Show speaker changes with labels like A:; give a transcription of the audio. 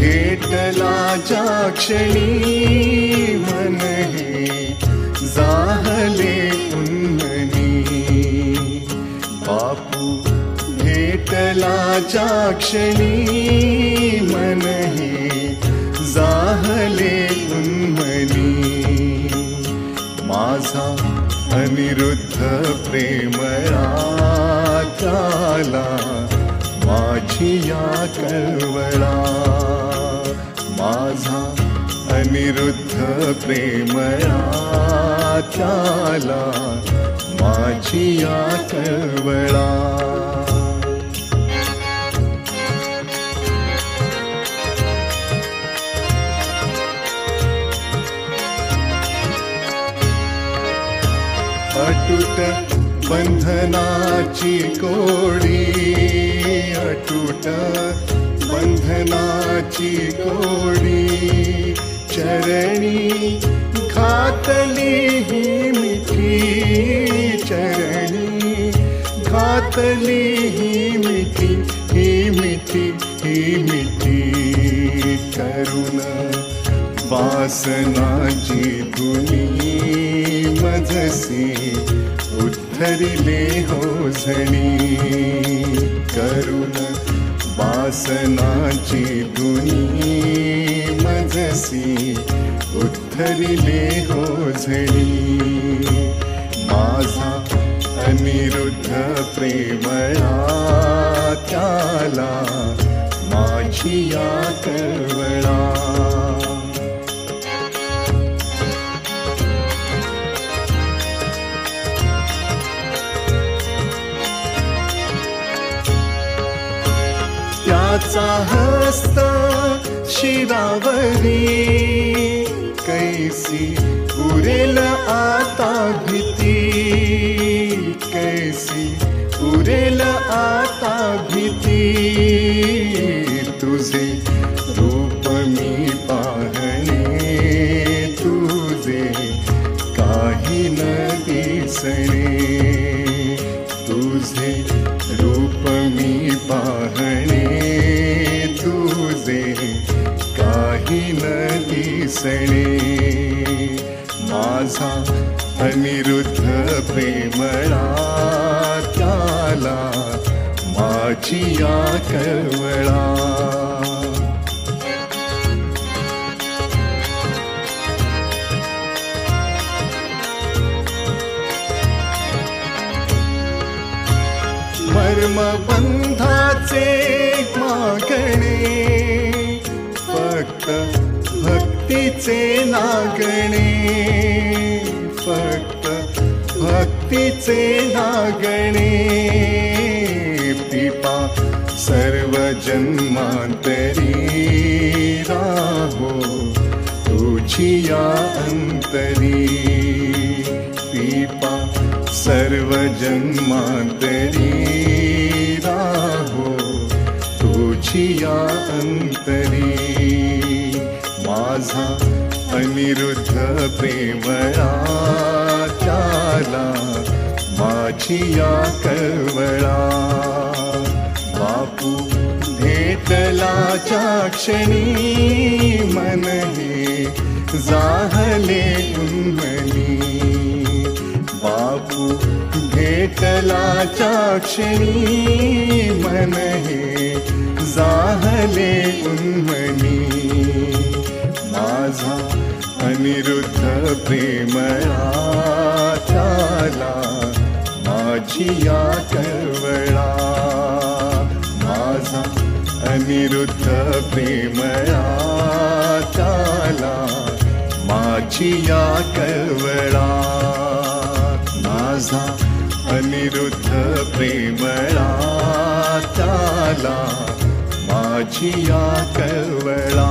A: भेटला ज्या क्षणी मन हे जाहले उन्मनी बापू भेटला ज्या क्षणी मन हे जाहले उन्मनी माझा अनिरुद्ध प्रेम त्याला माझी या कळवळा माझा अनिरुद्ध प्रेमळा त्याला माझी या कळवळा अटूट बंधनाची कोडी अटूट बंधनाची कोडी चरणी घातली ही मिठी चरणी घातली ही मिठी ही मिठी ही मिठी. करुण वासनाची धुनी मजसी उद्धरिले होझणी करुण वासनाची धुनी मजसी उद्धरिले होझणी माझा अनिरुद्ध प्रेमळा त्याला माझी या कळवळा हस्त शिरावरी कैसी उरेल आता भीती. कैसी उरेल आता भीती. तुझे दिसणे माझा अनिरुद्ध प्रेमळा त्याला माझी या कळवळा मर्मबंधाचे मागणे फक्त भक्तीचे नागणे फक्त भक्तीचे नागणे. पिपा सर्व जन्मांतरी राहो तुझी या अंतरी. पिपा सर्व जन्मांतरी राहो तुझी या अंतरी. माझा अनिरुद्ध प्रेमळा माझी या कळवळा बापू भेटला क्षणी मन हे जाहले उन्मनी बापू भेटला क्षणी मन हे जाहले उन्मनी अनिरुद्ध प्रेमळा माझी या कळवळा माझा अनिरुद्ध प्रेमळा माझी या कळवळा माझा अनिरुद्ध प्रेमळा माझी या कळवळा